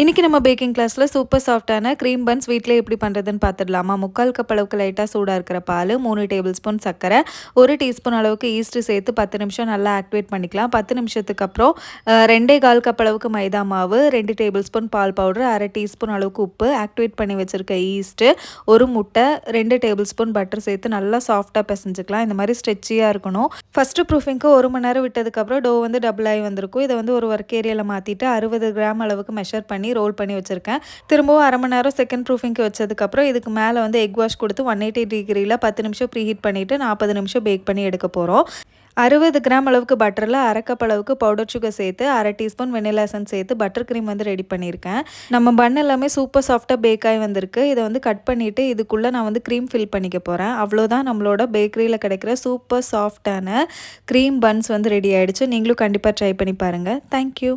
இன்றைக்கி நம்ம பேக்கிங் கிளாஸில் சூப்பர் சாஃப்டான க்ரீம் பன்ஸ் வீட்டில் எப்படி பண்ணுறதுன்னு பார்த்துடலாமா? முக்கால் கப் அளவுக்கு லைட்டாக சூடாக இருக்கிற பால் மூணு டேபிள் ஸ்பூன் சர்க்கரை ஒரு டீஸ்பூன் அளவுக்கு ஈஸ்ட்டு சேர்த்து பத்து நிமிஷம் நல்லா ஆக்டிவேட் பண்ணிக்கலாம். பத்து நிமிஷத்துக்கு அப்புறம் ரெண்டே கால் கப் அளவுக்கு மைதா மாவு ரெண்டு டேபிள் ஸ்பூன் பால் பவுடர் அரை டீஸ்பூன் அளவுக்கு உப்பு ஆக்டிவேட் பண்ணி வச்சுருக்க ஈஸ்ட்டு ஒரு முட்டை ரெண்டு டேபிள் ஸ்பூன் பட்டர் சேர்த்து நல்லா சாஃப்டாக பிசைஞ்சிக்கலாம். இந்த மாதிரி ஸ்ட்ரெச்சியாக இருக்கணும். ஃபஸ்ட்டு ப்ரூஃபிங்க்கு ஒரு மணி நேரம் விட்டதுக்கப்புறம் டோ வந்து டபுள் ஆகி வந்திருக்கும். இதை வந்து ஒரு ஒர்க் ஏரியாவில் மாற்றிட்டு அறுபது கிராம் அளவுக்கு மெஷர் பண்ணி பண்ணி ரோல் பண்ணி வச்சுருக்கேன். திரும்பவும் அரை மணி நேரம் செகண்ட் ப்ரூஃபிங்க்கு வச்சதுக்கப்புறம் இதுக்கு மேலே வந்து எக் வாஷ் கொடுத்து ஒன் எயிட்டி டிகிரியில் பத்து நிமிஷம் ப்ரீ ஹீட் பண்ணிவிட்டு நாற்பது நிமிஷம் பேக் பண்ணி எடுக்க போகிறோம் அறுபது கிராம் அளவுக்கு பட்டரில் அரைக்கப் அளவுக்கு பவுடர் சுகர் சேர்த்து அரை டீஸ்பூன் வெனிலா எசன்ஸ் சேர்த்து பட்டர் க்ரீம் வந்து ரெடி பண்ணியிருக்கேன். நம்ம பன் எல்லாமே சூப்பர் சாஃப்டாக பேக் ஆகி வந்திருக்கு. இதை வந்து கட் பண்ணிவிட்டு இதுக்குள்ளே நான் வந்து க்ரீம் ஃபில் பண்ணிக்க போகிறேன் அவ்வளோதான் நம்மளோட பேக்கரியில் கிடைக்கிற சூப்பர் சாஃப்டான க்ரீம் பன்ஸ் வந்து ரெடி ஆகிடுச்சு நீங்களும் கண்டிப்பாக ட்ரை பண்ணி பாருங்கள் தேங்க்யூ